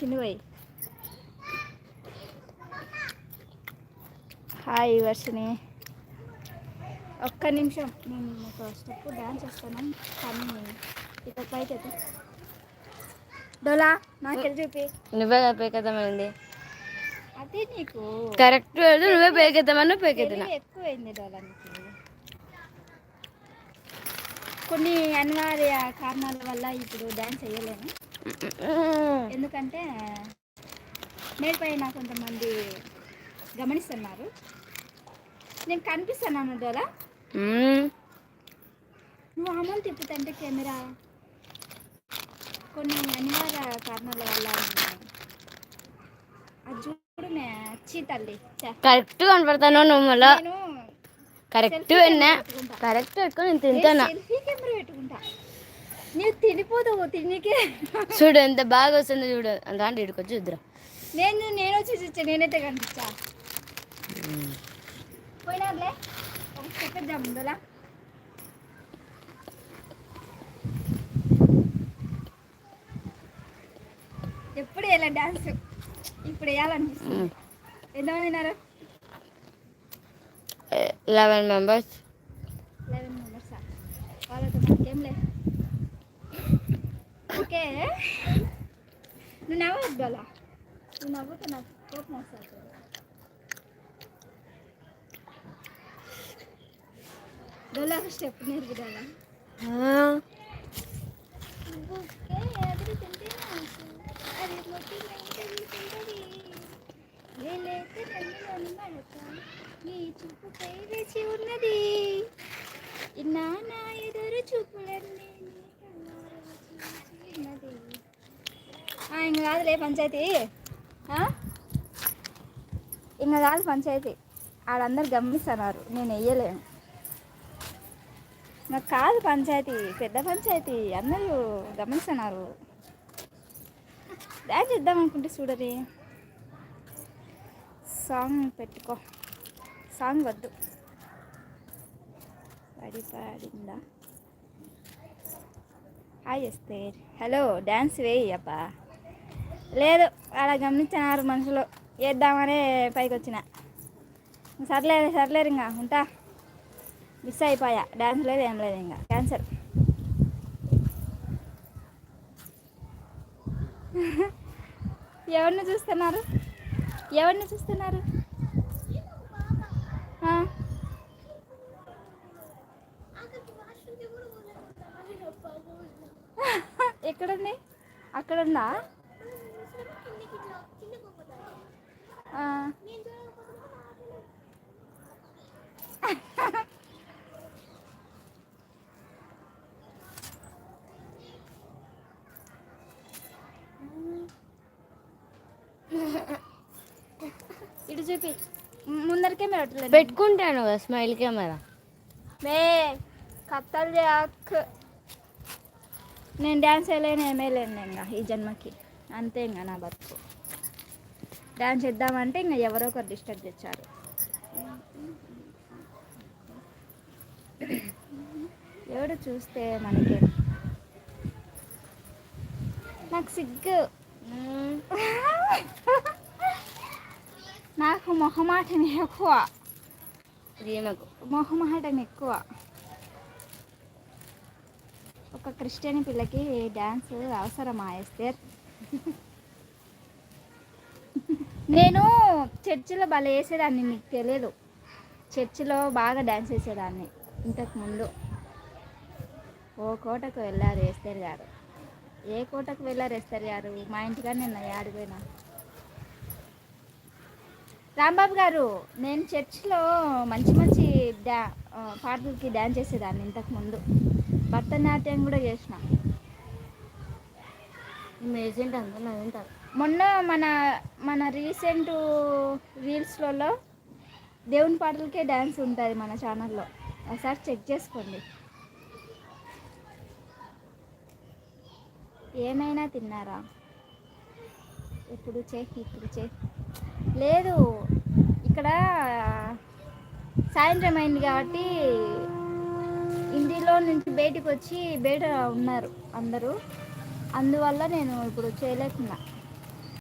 చిన్నవై hi Varshini ఒక్క నిమిషం. నేను ఒక స్టెప్ డాన్స్ చేస్తాను కానీ ఇక పైకి ఎత్తు. డోలా నాకు చూపి? నువ్వే పేకెత్తమైంది అదే నీకు. కరెక్ట్ నువ్వే పేకెత్తమన్నా పేకెత్తిన. ఎక్కువైంది డోలా నీకు? కొన్ని అనివార్య కారణాల వల్ల ఇప్పుడు డాన్స్ చేయలేను. ఎందుకంటే నేర్పైన కొంతమంది గమనిస్తున్నారు. నేను కనిపిస్తున్నాను డోలా నువ్వు అమౌంట్ తిప్పుతంటే కెమెరా కొన్ని అనివార్య కారణాల వల్ల నేను- అది చూడు నే చీ తల్లి. కరెక్ట్ కనపడతాను నువ్వు మళ్ళా? కరెక్ట్. కరెక్ట్ పెట్టుకొని నేను నేను తింటానా నీవు తినిపోతావు తినికే. చూడు ఎంత బాగా వస్తుందో చూడు. దాంట్లో ఇటుకొచ్చి చూద్దరు. నేను నేను వచ్చి చూచ్చా నేనైతే కనిపించా. పోయినారులే ఒక జమ్ముదలా ఎప్పుడు వేయాలి డాన్స్ ఇప్పుడు వేయాలనిపిస్తుంది. ఎంతమంది ఉన్నారు? లెవెన్ మెంబర్స్ లెవెన్ మెంబర్సా వాళ్ళతో మనకేం లేదు. అంటే నువ్వు నవ్వద్దు అలా నువ్వు నవ్వుతా నాకు కోపం వస్తుంది. డోలా స్టెప్ నేర్పుదాలా నీ ఉన్నది. ఇన్నా నా ఎదురు చూపులన్నీ నీ కళ్ళారా చూచి ఉన్నది. ఆ, ఇంక కాదులే పంచాయతీ. ఇంకా ఇంక కాదు పంచాయతీ. ఆడందరు గమనిస్తున్నారు. నేను వెయ్యలేను నాకు కాదు పంచాయతీ. పెద్ద పంచాయతీ. అందరూ గమనిస్తున్నారు. డ్యాన్స్ చేద్దాం అనుకుంటే చూడరి. సాంగ్ పెట్టుకో. సాంగ్ వద్దు. పడి పాడిందా? హాయ్ చేస్తే హలో డ్యాన్స్ వేయి అబ్బా. లేదు అలా గమనించినారు మనుషులు. వేద్దామనే పైకి వచ్చిన సర్లే సర్లేరు ఇంకా ఉంటా. మిస్ అయిపోయా. డ్యాన్స్ లేదు ఏం లేదు ఇంకా క్యాన్సర్ ఎవరిని చూస్తున్నారు? ఎవరిని చూస్తున్నారు? ఎక్కడుంది? అక్కడుందా? ఇటు చూపి. ముందరికే పెట్టలేదు పెట్టుకుంటాను కదా స్మైల్ కెమెరా. మే కత్తలు జాక్ నేను డ్యాన్స్ వేయలేను ఏమీ లేను ఇంకా ఈ జన్మకి. అంతే ఇంకా నా బతుకు. డ్యాన్స్ చేద్దామంటే ఇంకా ఎవరో ఒకరు డిస్టర్బ్ తెచ్చారు ఎవడు చూస్తే మనకి? నాకు సిగ్గు. నాకు మొహమాటం ఎక్కువ. ప్రియమకు మొహమాటం ఎక్కువ. ఒక క్రిస్టియన్ పిల్లకి డ్యాన్స్ అవసరమా ఎస్తేర్? నేను చర్చిలో భలే వేసేదాన్ని మీకు తెలియదు చర్చిలో బాగా డ్యాన్స్ వేసేదాన్ని ఇంతకు ముందు. ఓ కోటకు వెళ్ళారు వేస్తారు గారు. ఏ కోటకు వెళ్ళారు వేస్తారు గారు? మా ఇంటిగా నిన్న ఆడిపోయినా రాంబాబు గారు నేను చర్చిలో మంచి మంచి డా పాటలకి డ్యాన్స్ చేసేదాన్ని ఇంతకుముందు భరతనాట్యం కూడా చేసినా. మేజెంట్ అంతా మొన్న మన మన రీసెంట్ రీల్స్లలో దేవుని పాటలకే డ్యాన్స్ ఉంటుంది మన ఛానల్లో ఒకసారి చెక్ చేసుకోండి. ఏమైనా తిన్నారా? ఇప్పుడు చే ఇప్పుడు చే. లేదు ఇక్కడ సాయంత్రం అయింది కాబట్టి ఇంటిలో నుంచి బయటికి వచ్చి బయట ఉన్నారు అందరూ. అందువల్ల నేను ఇప్పుడు చేయలేకున్నా.